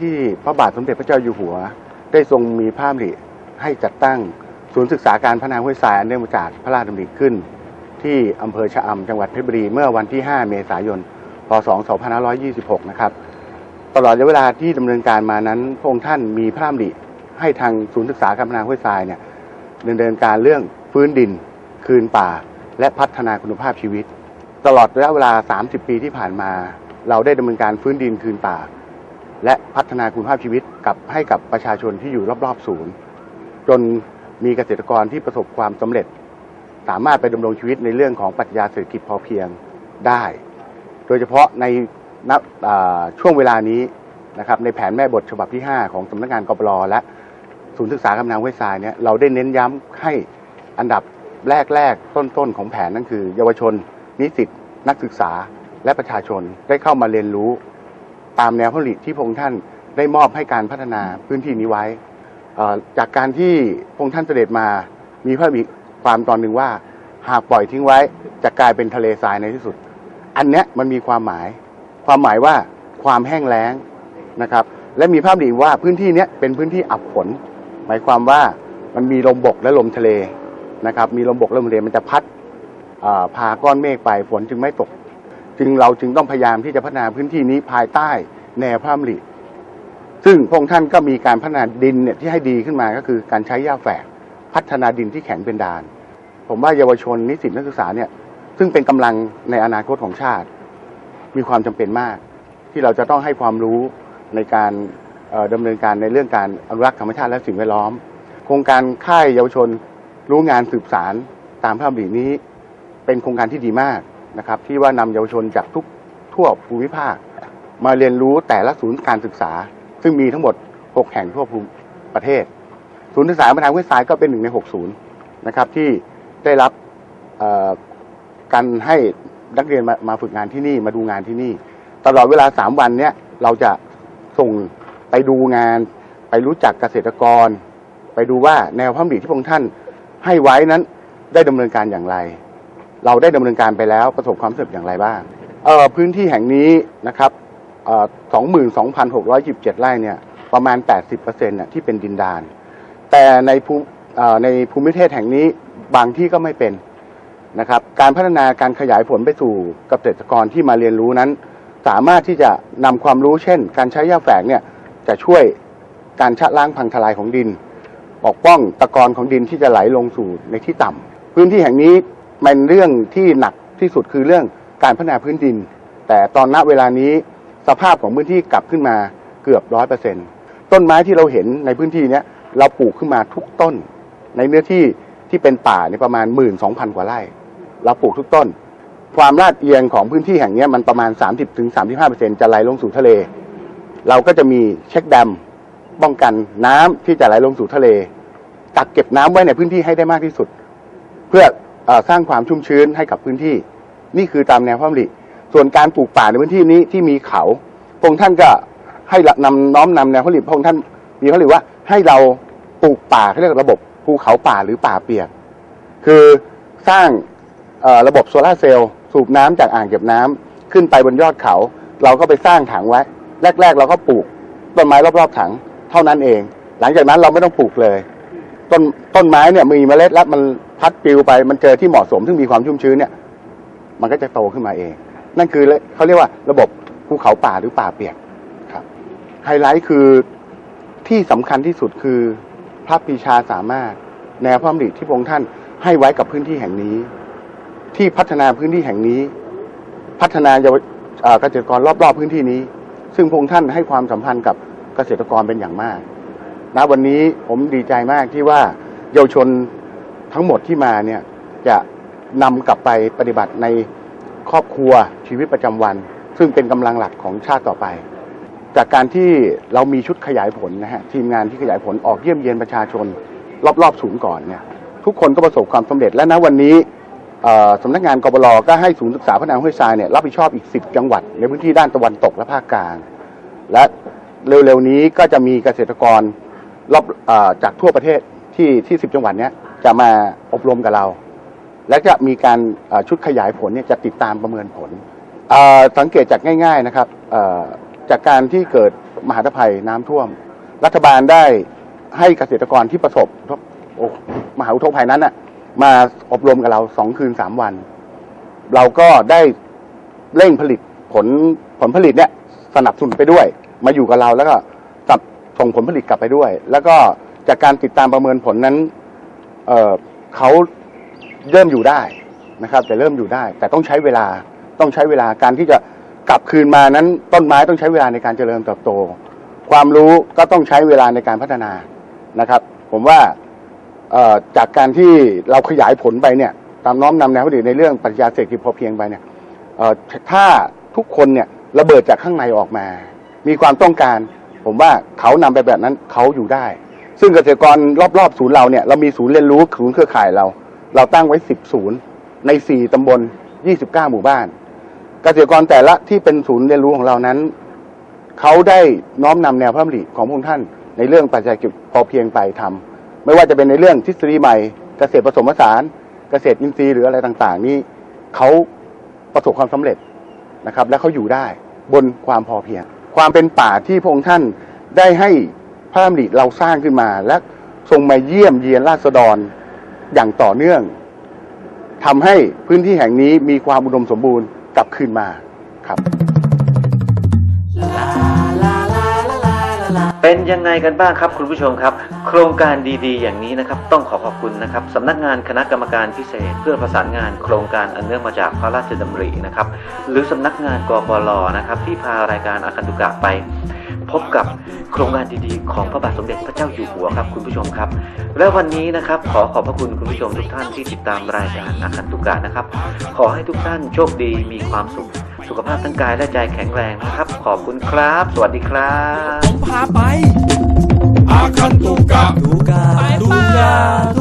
ที่พระบาทสมเด็จพระเจ้าอยู่หัว ได้ทรงมีพระดำริให้จัดตั้งศูนย์ศึกษาการพัฒนาห้วยทรายอันเนื่องมาจากพระราชดำริขึ้น ที่อำเภอชะอำจังหวัดเพชรบุรีเมื่อวันที่ 5 เมษายน พศ 2526 นะครับ ตลอดระยะเวลาที่ดำเนินการมานั้นพระองค์ท่านมีพระราชดำริให้ทางศูนย์ศึกษาการพัฒนาห้วยทรายเนี่ยดำเนินการเรื่องฟื้นดิน คืนป่า และพัฒนาคุณภาพชีวิต ตลอดระยะเวลา 30 ปีที่ผ่านมา เราได้ดำเนินการฟื้นดินคืนป่า พัฒนาคุณภาพชีวิตกับให้กับประชาชนที่อยู่รอบๆศูนย์ จนมีเกษตรกรที่ประสบความสำเร็จ สามารถไปดำรงชีวิตในเรื่องของปรัชญาเศรษฐกิจพอเพียงได้ โดยเฉพาะในนับช่วงเวลานี้นะครับในแผนแม่บทฉบับที่ 5 ของสำนักงานกปรและศูนย์ศึกษากำลังห้วยทรายเนี่ยเราได้เน้นย้ำให้อันดับแรกๆ ต้นๆ ของแผนนั่นคือ เยาวชน นิสิตนักศึกษาและประชาชนได้เข้ามาเรียนรู้ ตามแนวผลิตที่พระองค์ท่านได้มอบให้การพัฒนาพื้นที่นี้ไว้จากการที่พระองค์ท่านเสด็จมามีพระบิความตอนหนึ่งว่า หากปล่อยทิ้งไว้จะกลายเป็นทะเลทรายในที่สุด อันเนี้ยมันมีความหมาย ความหมายว่าความแห้งแล้งนะครับ และมีภาพดีว่าพื้นที่เนี้ยเป็นพื้นที่อับฝนหมายความว่ามันมีลมบกและลมทะเลนะครับ มีลมบกและลมทะเลมันจะพัดพาก้อนเมฆไปฝนจึงไม่ตก จึงเราจึงต้องพยายามที่จะพัฒนาพื้นที่นี้ภายใต้แนวพระดำริซึ่งพระองค์ท่านก็มีการพัฒนาดินเนี่ยที่ให้ดีขึ้นมาก็คือการใช้หญ้าแฝกพัฒนาดินที่แข็งเป็นดาน ผมว่าเยาวชนนิสิตนักศึกษาเนี่ย ซึ่งเป็นกำลังในอนาคตของชาติ มีความจำเป็นมาก ที่เราจะต้องให้ความรู้ในการเอ่อดำเนินการในเรื่องการอนุรักษ์ธรรมชาติและสิ่งแวดล้อม โครงการค่ายเยาวชนรู้งานสืบสารตามพระดำรินี้ เป็นโครงการที่ดีมาก นะครับที่ว่านำเยาวชนจากทุกทั่วภูมิภาค มาเรียนรู้แต่ละศูนย์การศึกษา ซึ่งมีทั้งหมด 6 แห่งทั่วภูมิประเทศ ศูนย์ศึกษาประธานห้วยทรายก็เป็นหนึ่งใน 6 ศูนย์นะครับที่ได้รับการให้นักเรียนมามาฝึกงานที่นี่มาดูงานที่นี่ ตลอดเวลา 3 วันเนี้ยเราจะส่งไปดูงาน ไปรู้จักเกษตรกร ไปดูว่าแนวพระดำริที่พระองค์ท่านให้ไว้นั้นได้ดำเนินการอย่างไร เราได้ดำเนินการไปแล้วประสบความสำเร็จอย่างไรบ้างเอ่อพื้นที่แห่งนี้นะครับสองหมื่นสองพันหกร้อยยิบเจ็ดไร่เนี่ยประมาณ 80%น่ะที่เป็นดินดาน แต่ในภูเอ่อในภูมิประเทศแห่งนี้บางที่ก็ไม่เป็นนะครับการพัฒนาการขยายผลไปสู่เกษตรกรที่มาเรียนรู้นั้น สามารถที่จะนำความรู้เช่น การใช้หญ้าแฝกเนี่ยจะช่วยการชะล้างพังทลายของดิน ปกป้องตะกอนของดินที่จะไหลลงสู่ในที่ต่ำพื้นที่แห่งนี้ เป็นเรื่องที่หนักที่สุดคือเรื่องการพัฒนาพื้นดิน แต่ตอนณเวลานี้สภาพของพื้นที่กลับขึ้นมาเกือบร้อยเปอร์เซ็นต้นไม้ที่เราเห็นในพื้นที่เนี้ยเราปลูกขึ้นมาทุกต้น ในเนื้อที่ที่เป็นป่าเนี่ยประมาณหมื่นสองพันกว่าไร่ เราปลูกทุกต้น ความลาดเอียงของพื้นที่แห่งนี้มันประมาณ 30-35%จะไหลลงสู่ทะเล เราก็จะมีเช็คแดมป้องกันน้ำที่จะไหลลงสู่ทะเล กักเก็บน้ำไว้ในพื้นที่ให้ได้มากที่สุด เพื่อ สร้างความชุ่มชื้นให้กับพื้นที่ นี่คือตามแนวพระดำริส่วนการปลูกป่าในพื้นที่นี้ที่มีเขาพระองค์ท่านก็ให้นำน้อมนำแนวพระดำริพระองค์ท่านมีพระดำริว่าให้เราปลูกป่าเขาเรียกระบบภูเขาป่าหรือป่าเปียก คือสร้างระบบโซลาเซลล์สูบน้ำจากอ่างเก็บน้ำขึ้นไปบนยอดเขา เราก็ไปสร้างถังไว้ แรก ๆ เราก็ปลูกต้นไม้รอบๆถังเท่านั้นเอง หลังจากนั้นเราไม่ต้องปลูกเลย ต้นต้นไม้เนี่ยมีเมล็ดแล้วมันพัดปลิวไป มันเจอที่เหมาะสมซึ่งมีความชุ่มชื้นเนี่ย มันก็จะโตขึ้นมาเอง นั่นคือเขาเรียกว่าระบบภูเขาป่าหรือป่าเปียกครับไฮไลท์คือที่สำคัญที่สุดคือพระปีชาสามารถแนวพระดำริที่พระองค์ท่านให้ไว้กับพื้นที่แห่งนี้ ที่พัฒนาพื้นที่แห่งนี้ พัฒนาเยาวเกษตรกรรอบๆพื้นที่นี้ ซึ่งพระองค์ท่านให้ความสัมพันธ์กับเกษตรกรเป็นอย่างมาก ณวันนี้ผมดีใจมากที่ว่าเยาวชนทั้งหมดที่มาเนี่ยจะนำกลับไปปฏิบัติในครอบครัวชีวิตประจำวัน ซึ่งเป็นกำลังหลักของชาติต่อไป จากการที่เรามีชุดขยายผลนะฮะทีมงานที่ขยายผลออกเยี่ยมเยียนประชาชน รอบๆศูนย์ก่อนเนี่ยทุกคนก็ประสบความสำเร็จและณวันนี้สำนักงานกบลก็ให้ศูนย์ศึกษาพัฒนาห้วยทรายเนี่ยรับผิดชอบอีก 10 จังหวัด ในพื้นที่ด้านตะวันตกและภาคกลาง และเร็วๆนี้ก็จะมีเกษตรกร รอบเออจากทั่วประเทศที่ที่10จังหวัดเนี้ยจะมาอบรมกับเรา และจะมีการเอ่อชุดขยายผลเนี่ยจะติดตามประเมินผลเอ่อสังเกตจากง่าย ๆนะครับเอ่อจากการที่เกิดมหาภัยน้ำท่วม รัฐบาลได้ให้เกษตรกรที่ประสบโอ้มหาอุทกภัยนั้นน่ะมาอบรมกับเราสองคืนสามวัน เราก็ได้เร่งผลิตผลผลผลิตเนี่ยสนับสนุนไปด้วย มาอยู่กับเราแล้วก็ ส่งผลผลิตกลับไปด้วย แล้วก็จากการติดตามประเมินผลนั้นเเขาเริ่มอยู่ได้นะครับ แต่เริ่มอยู่ได้ แต่ต้องใช้เวลาต้องใช้เวลาการที่จะกลับคืนมานั้น ต้นไม้ต้องใช้เวลาในการเจริญเติบโต ความรู้ก็ต้องใช้เวลาในการพัฒนานะครับ ผมว่าจากการที่เราขยายผลไปเนี่ยตามน้อมนำแนวคิดในเรื่องปรัชญาเศรษฐกิจพอเพียงไปเนี่ยถ้าทุกคนเนี่ยระเบิดจากข้างในออกมา มีความต้องการ ผมว่าเขานำไปแบบนั้นเขาอยู่ได้ ซึ่งเกษตรกรรอบๆศูนย์เราเนี่ยเรามีศูนย์เรียนรู้ศูนย์เครือข่ายเรา เราตั้งไว้ 10 ศูนย์ใน 4ตำบล 29 หมู่บ้าน เกษตรกรแต่ละที่เป็นศูนย์เรียนรู้ของเรานั้น เขาได้น้อมนำแนวพระดำริของพระองค์ท่าน ในเรื่องปรัชญาเศรษฐกิจพอเพียงไปทำไม่ว่าจะเป็นในเรื่องทฤษฎีใหม่ เกษตรผสมผสาน เกษตรอินทรีย์หรืออะไรต่างๆ นี่เขาประสบความสำเร็จนะครับ และเขาอยู่ได้บนความพอเพียง ความเป็นป่าที่พระองค์ท่านได้ให้พระดำริเราสร้างขึ้นมา และทรงมาเยี่ยมเยียนราษฎรอย่างต่อเนื่องทำให้พื้นที่แห่งนี้มีความอุดมสมบูรณ์กลับคืนมาครับ เป็นยังไงกันบ้างครับคุณผู้ชมครับ โครงการดีๆ อย่างนี้นะครับต้องขอขอบคุณนะครับสำนักงานคณะกรรมการพิเศษ เพื่อประสานงานโครงการอันเนื่องมาจากพระราชดำรินะครับหรือสำนักงานกปลนะครับที่พารายการอาคันตุกะไป พบกับโครงการดีๆ ของพระบาทสมเด็จพระเจ้าอยู่หัวครับคุณผู้ชมครับ และวันนี้นะครับขอขอบพระคุณคุณผู้ชมทุกท่านที่ติดตามรายการอาคันตุกะนะครับขอให้ทุกท่านโชคดีมีความสุข สุขภาพทั้งกายและใจแข็งแรงนะครับ ขอบคุณครับ สวัสดีครับ พาไป อาคันตุกะตุกะตุกะ